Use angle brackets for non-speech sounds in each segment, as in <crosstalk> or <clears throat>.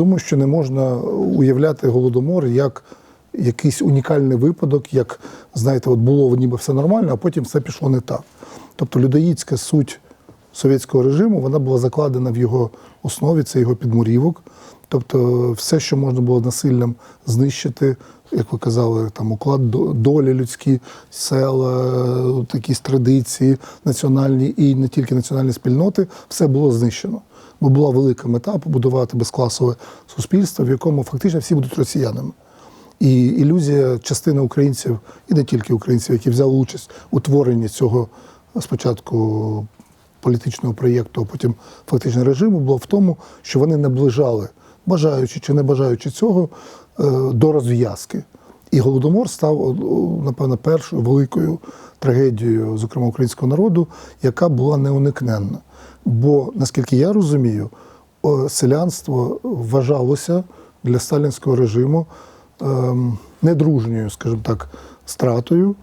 думаю, що не можна уявляти голодомор як якийсь унікальний випадок, як знаєте, от було ніби все нормально, а потім все пішло не так. Тобто людоїдська суть совєтського режиму вона була закладена в його основі, це його підмурівок. Тобто, все, що можна було насиллям знищити, як ви казали, там уклад долі людські, села, якісь традиції національні і не тільки національні спільноти, все було знищено. Бо була велика мета побудувати безкласове суспільство, в якому фактично всі будуть росіянами. І ілюзія частини українців, і не тільки українців, які взяли участь у творенні цього спочатку політичного проєкту, а потім фактично режиму, була в тому, що вони наближали, бажаючи чи не бажаючи цього, е, до розв'язки. І голодомор став, напевно, першою великою трагедією, зокрема українського народу, яка була неуникненна. Бо, наскільки я розумію, селянство вважалося для сталінського режиму ем, недружньою, скажімо так, стратою.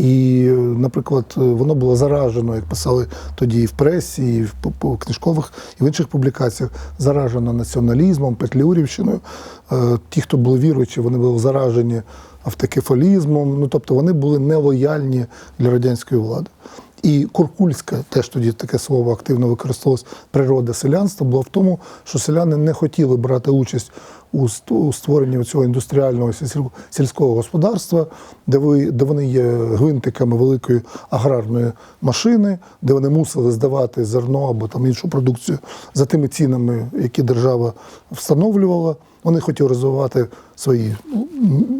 І, е, наприклад, е, воно було заражено, як писали тоді і в пресі, і в книжкових, і в інших публікаціях, заражено націоналізмом, петлюрівщиною. Е, Ті, хто були віруючі, вони були заражені автокефалізмом. Ну тобто вони були нелояльні для радянської влади. І куркульська, теж тоді таке слово активно використовувалось, природа селянства була в тому, що селяни не хотіли брати участь у ст- у створенні цього індустріального сіль- сільського господарства, де, ви, де вони є гвинтиками великої аграрної машини, де вони мусили здавати зерно або там іншу продукцію за тими цінами, які держава встановлювала. Вони хотіли розвивати свої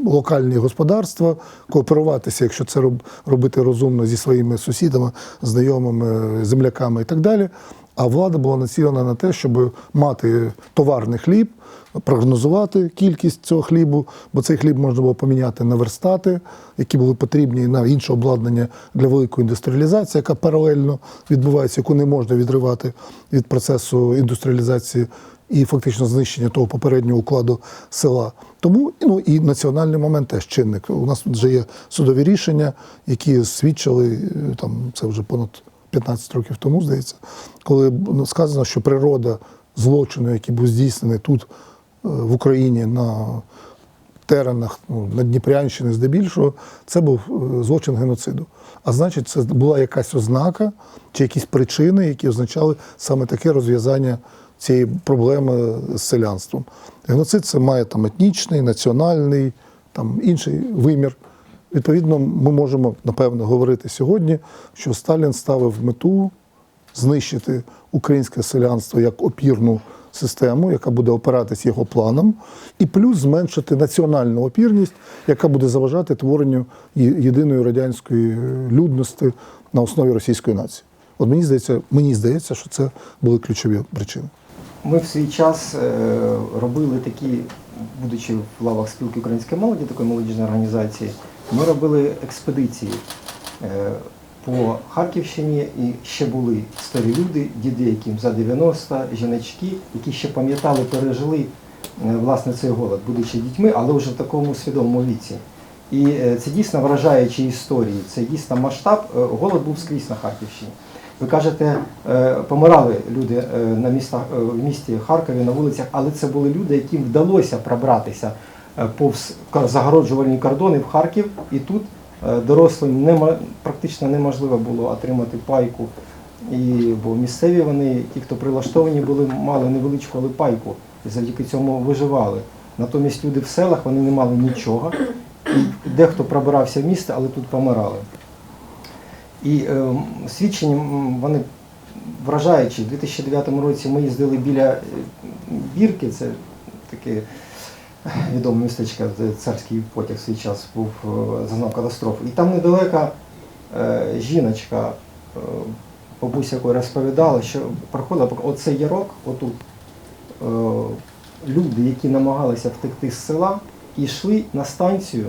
локальні господарства, кооперуватися, якщо це роб- робити розумно зі своїми сусідами, знайомими, земляками і так далі. А влада була націлена на те, щоб мати товарний хліб, прогнозувати кількість цього хлібу, бо цей хліб можна було поміняти на верстати, які були потрібні на інше обладнання для великої індустріалізації, яка паралельно відбувається, яку не можна відривати від процесу індустріалізації і фактично знищення того попереднього укладу села. Тому ну, і національний момент теж чинник. У нас вже є судові рішення, які свідчили е, там це вже понад 15 років тому, здається, коли ну, сказано, що природа злочину, який був здійснений тут, е, в Україні на теренах ну, на Дніпрянщини здебільшого, це був е, злочин геноциду. А значить, це була якась ознака чи якісь причини, які означали саме таке розв'язання цієї проблеми з селянством. Геноцид це має там етнічний, національний, там інший вимір. Відповідно, ми можемо напевно говорити сьогодні, що Сталін ставив мету знищити українське селянство як опірну систему, яка буде опиратись його планом, і плюс зменшити національну опірність, яка буде заважати творенню єдиної радянської людності на основі російської нації. От мені здається, мені здається, що це були ключові причини. Ми в свій час е, робили такі, будучи в лавах спілки української молоді, такої молодіжної організації, ми робили експедиції е, по Харківщині і ще були старі люди, діди, яким за 90, жіночки, які ще пам'ятали, пережили е, власне цей голод, будучи дітьми, але вже в такому свідомому віці. І е, це дійсно вражаючі історії, це дійсно масштаб. Голод був скрізь на Харківщині. Ви кажете, помирали люди на містах, в місті Харкові на вулицях, але це були люди, яким вдалося пробратися повз загороджувальні кордони в Харків, і тут е, дорослим нема, практично неможливо було отримати пайку. І, бо місцеві вони, ті, хто прилаштовані були, мали невеличку але пайку, і завдяки цьому виживали. Натомість люди в селах вони не мали нічого, і дехто пробирався в місто, але тут помирали. І е, свідчення вони вражаючі. У 2009 році ми їздили біля е, Бірки, це таке відоме містечко, де царський потяг свій час був е, зазнав катастрофу. І там недалеко е, жіночка, е, бабуся якої розповідала, що проходила оцей ярок, отут люди, які намагалися втекти з села, йшли на станцію,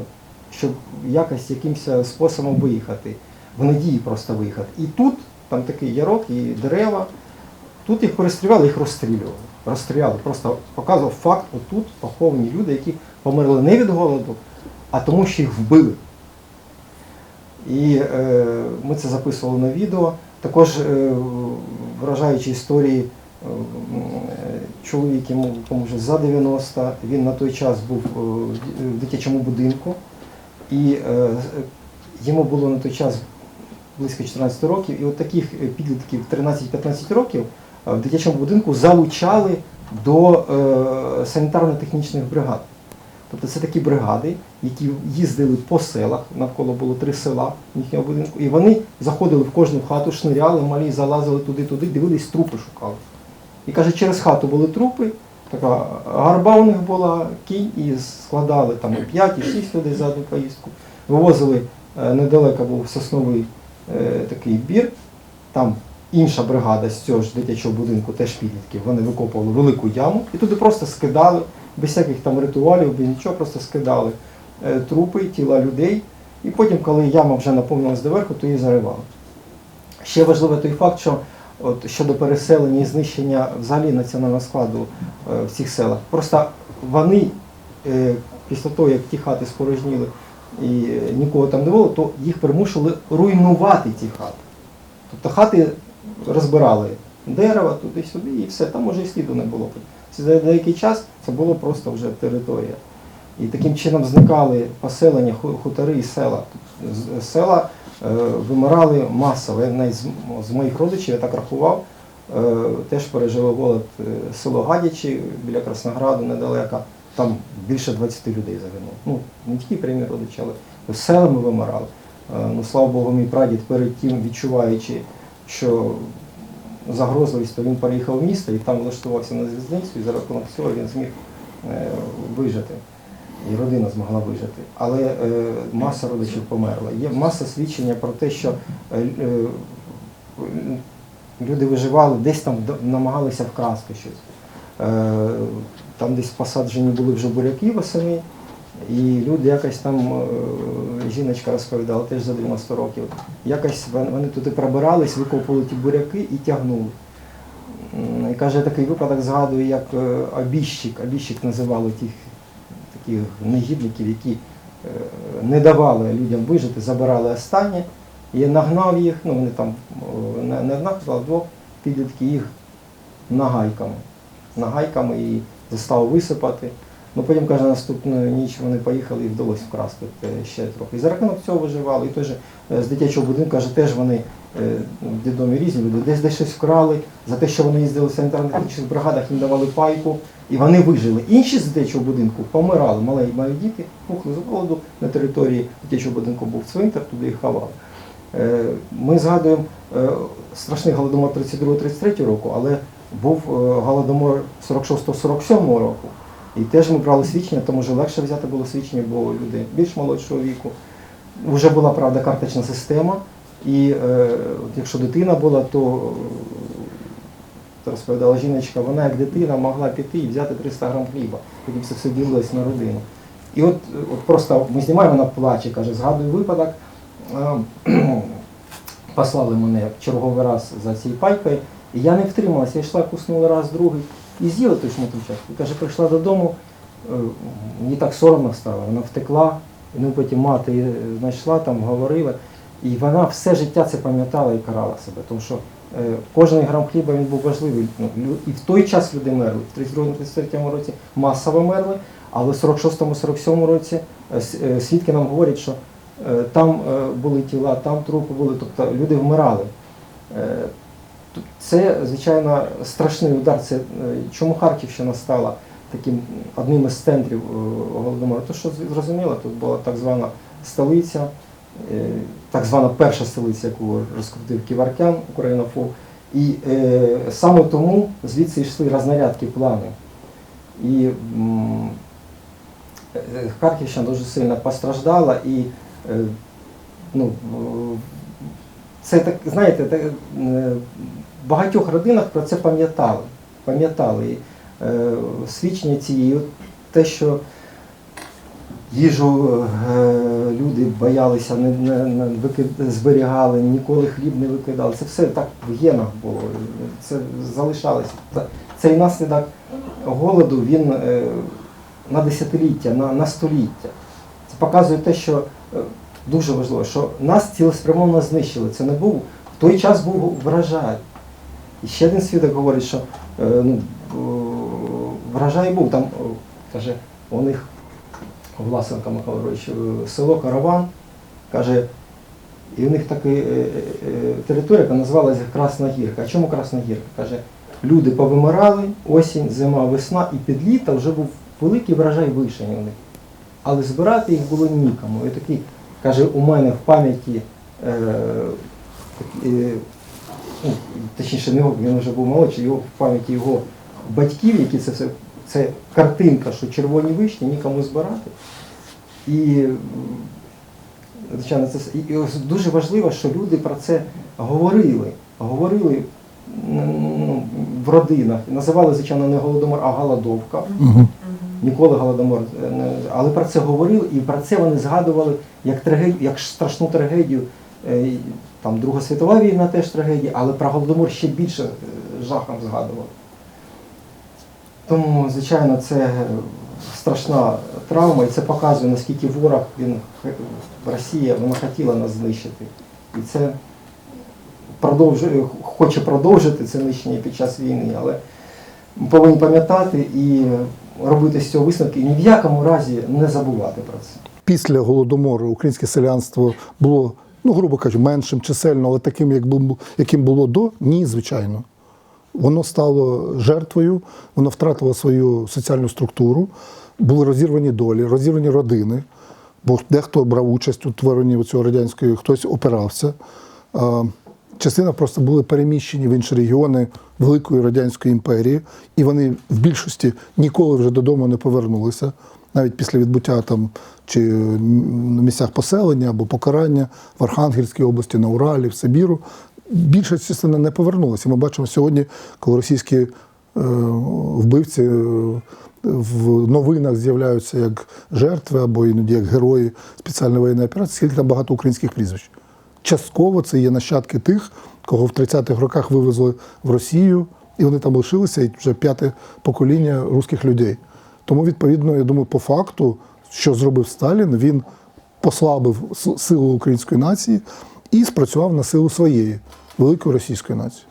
щоб якось якимось способом виїхати. В надії просто виїхати. І тут, там такий ярок і дерева, тут їх перестріляли, їх розстрілювали. Розстріляли, просто показував факт, отут поховані люди, які померли не від голоду, а тому, що їх вбили. І е, ми це записували на відео. Також е, вражаючі історії е, чоловік, йому кому вже за 90, він на той час був е, в дитячому будинку, і е, йому було на той час близько 14 років, і от таких е, підлітків 13-15 років в дитячому будинку залучали до е, санітарно-технічних бригад. Тобто це такі бригади, які їздили по селах, навколо було три села їхнього будинку, і вони заходили в кожну хату, шниряли, малі залазили туди-туди, дивились, трупи шукали. І каже, через хату були трупи, така гарба у них була, кінь, і складали там і 5, і 6 людей за одну поїздку. Вивозили е, недалеко був сосновий е, такий бір, там інша бригада з цього ж дитячого будинку, теж підлітків, вони викопували велику яму і туди просто скидали, без всяких там ритуалів, без нічого, просто скидали е, трупи, тіла людей. І потім, коли яма вже наповнилась доверху, то її заривали. Ще важливий той факт, що от, щодо переселення і знищення взагалі національного складу е, в цих селах. Просто вони е, після того, як ті хати спорожніли і е, нікого там не було, то їх примушували руйнувати ті хати. Тобто хати розбирали дерева туди-сюди і все, там уже і сліду не було. За деякий час це було просто вже територія. І таким чином зникали поселення, хутори і села. Села е, вимирали масово. Навіть з, моїх родичів, я так рахував, е, теж пережили голод е, село Гадячі біля Краснограду недалеко. Там більше 20 людей загинуло. Ну, не тільки прямі родичі, але селами вимирали. Ну, слава Богу, мій прадід перед тим, відчуваючи, що загрозливість, то він переїхав в місто і там влаштувався на зв'язницю, і за рахунок цього він зміг е, вижити. І родина змогла вижити. Але е, маса родичів померла. Є маса свідчення про те, що е, е, люди виживали, десь там намагалися вкрасти щось. Е, там десь посаджені були вже буряки восени, і люди якось там, е, жіночка розповідала, теж за 90 років, якось вони туди пробирались, викопували ті буряки і тягнули. І каже, такий випадок згадую, як е, обіщик, обіщик називали тих таких негідників, які е, не давали людям вижити, забирали останнє. І нагнав їх, ну вони там не однак, а двох підлітки їх нагайками. Нагайками і заставив висипати. Ну потім каже, наступну ніч вони поїхали і вдалося вкрасти е, ще трохи. І за рахунок цього виживали. І той же е, з дитячого будинку каже, теж вони е, відомі різні люди, десь десь щось вкрали, за те, що вони їздили в санітарно-технічних бригадах, їм давали пайку, і вони вижили. Інші з дитячого будинку помирали, малі, малі діти, пухли з голоду на території дитячого будинку був цвинтар, туди їх ховали. Е, Ми згадуємо страшний голодомор 32-33 року, але був голодомор 46-47 року. І теж ми брали свідчення, тому що легше взяти було свідчення, бо люди більш молодшого віку. Вже була, правда, карточна система. І е, от якщо дитина була, то е, розповідала жіночка, вона як дитина могла піти і взяти 300 грам хліба, потім це все ділилось на родину. І от, от просто ми знімаємо, вона плаче, каже, згадую випадок. е, <clears throat> Послали мене в черговий раз за цією пайкою, і я не втрималася, я йшла, куснула раз, другий і з'їла той шматочок. І каже, прийшла додому, е, мені так соромно стало, вона втекла, ну потім мати її знайшла, там говорила. І вона все життя це пам'ятала і карала себе, тому що е, кожен грам хліба він був важливий. Ну, і в той час люди мерли, в 32-33 році масово мерли, але в 46-47 році е, е, свідки нам говорять, що е, там е, були тіла, там трупи були, тобто люди вмирали. Це, звичайно, страшний удар. Це, е, чому Харківщина стала таким одним із центрів е, Голодомору? То, що зрозуміло, тут була так звана столиця, е, так звана перша столиця, яку розкрутив Ківаркян, Українофоб. І е, саме тому звідси йшли рознарядки плани. І м, Харківщина дуже сильно постраждала і е, ну, це так, знаєте, так, е, в багатьох родинах про це пам'ятали. Пам'ятали. Е, свідчення цієї, те, що їжу е, люди боялися, не, не, не викид- зберігали, ніколи хліб не викидали. Це все так в генах було. Це залишалося. Цей наслідок голоду він е, на десятиліття, на, на століття. Це показує те, що е, дуже важливо, що нас цілеспрямовано знищили. Це не був в той час був врожай. І ще один свідок говорить, що е, ну, о, врожай був там, о, каже, у них Власенко Михайло Григорович, е, село Караван, каже, і у них така е, е, е, територія, яка називалася Красна Гірка. А чому Красна Гірка? Каже, люди повимирали, осінь, зима, весна, і під літо вже був великий врожай вишень у них. Але збирати їх було нікому. І такий, каже, у мене в пам'яті, е, ну, точніше, не він вже був молодший, його в пам'яті його батьків, які це все, це картинка, що червоні вишні нікому збирати. І звичайно, це і, дуже важливо, що люди про це говорили. Говорили ну, в родинах. Називали, звичайно, не голодомор, а голодовка. Угу. Ніколи голодомор е, не але про це говорили, і про це вони згадували як трагедію, як страшну трагедію. Е, Там Друга світова війна теж трагедія, але про голодомор ще більше е, жахом згадували. Тому, звичайно, це страшна травма, і це показує, наскільки ворог він Росія вона хотіла нас знищити. І це продовжує, хоче продовжити це нищення під час війни, але ми повинні пам'ятати і робити з цього висновки, і ні в якому разі не забувати про це. Після голодомору українське селянство було, ну грубо кажучи, меншим чисельно, але таким, як бу- яким було до, ні, звичайно. Воно стало жертвою, воно втратило свою соціальну структуру, були розірвані долі, розірвані родини, бо дехто брав участь у творенні цього радянської, хтось опирався. Частина просто були переміщені в інші регіони Великої Радянської імперії, і вони в більшості ніколи вже додому не повернулися, навіть після відбуття там чи на місцях поселення або покарання в Архангельській області, на Уралі, в Сибіру. Більша частина не повернулася. Ми бачимо сьогодні, коли російські е, вбивці е, в новинах з'являються як жертви або іноді як герої спеціальної воєнної операції, скільки там багато українських прізвищ. Частково це є нащадки тих, кого в 30-х роках вивезли в Росію, і вони там лишилися, і вже п'яте покоління русських людей. Тому, відповідно, я думаю, по факту, що зробив Сталін, він послабив силу української нації і спрацював на силу своєї великої російської нації.